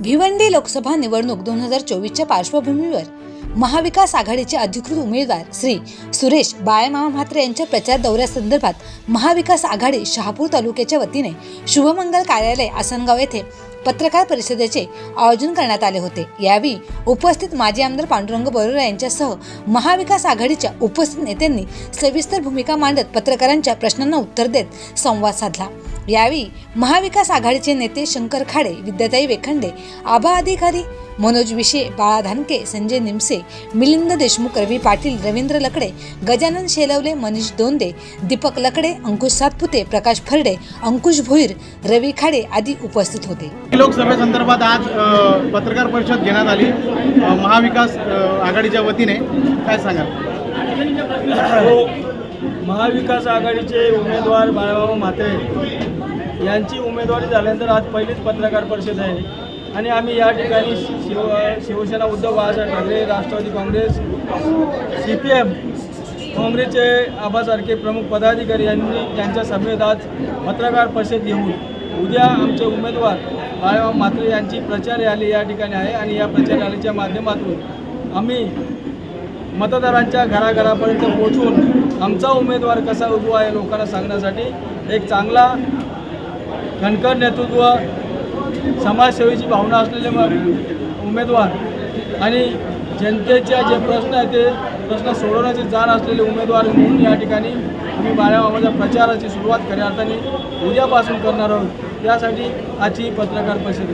भिवंडी लोकसभा निवडणूक दोन हजार चोवीसच्या पार्श्वभूमीवर महाविकास आघाडीचे अधिकृत उमेदवार श्री सुरेश बाळेमामा म्हात्रे यांच्या प्रचार दौऱ्यासंदर्भात महाविकास आघाडी शहापूर तालुक्याच्या वतीने शुभमंगल कार्यालय आसनगाव येथे पत्रकार परिषदेचे आयोजन करण्यात आले होते. यावेळी उपस्थित माजी आमदार पांडुरंग बरोरा यांच्यासह महाविकास आघाडीच्या उपस्थित नेत्यांनी सविस्तर भूमिका मांडत पत्रकारांच्या प्रश्नांना उत्तर देत संवाद साधला. यावेळी महाविकास आघाडीचे नेते शंकर खाडे विद्याताई वेखंडे आभा अधिकारी मनोज विशे बाळा धानके संजय निमसे मिलिंद देशमुख रवी पाटील रवींद्र लकडे गजानन शेलवले मनीष दोंदे दीपक लकडे अंकुश सातपुते प्रकाश फरडे अंकुश भोईर रवी खाडे आदी उपस्थित होते. लोकसभेसंदर्भात आज पत्रकार परिषद घेण्यात आली. महाविकास आघाडीच्या वतीने काय सांगाल? महाविकास आघाडीचे उमेदवार बाळाबाबा म्हात्रे यांची उमेदवारी झाल्यानंतर आज पहिलीच पत्रकार परिषद आहे. आणि आम्ही या ठिकाणी Shiv Shivsena Uddhav Balasaheb Thackeray Rashtrawadi Congress C P M काँग्रेसचे आबासारखे प्रमुख पदाधिकारी यांनी यांच्या सभेत आज पत्रकार परिषद घेऊन उद्या आमचे उमेदवार बाळाबाबा म्हात्रे यांची प्रचार रॅली या ठिकाणी आहे आणि या प्रचार रॅलीच्या माध्यमातून आम्ही मतदारांच्या घराघरापर्यंत पोहोचून आमचा उमेदवार कसा उभा आहे लोकांना सांगण्यासाठी एक चांगला कणकर नेतृत्व समाजसेवेची भावना असलेले उमेदवार आणि जनतेच्या जे प्रश्न आहेत ते प्रश्न सोडवण्याचे जाण असलेले उमेदवार म्हणून या ठिकाणी आम्ही बाळ्याबाबाच्या प्रचाराची सुरुवात खऱ्या अर्थाने उद्यापासून करणार आहोत. त्यासाठी आजची पत्रकार परिषद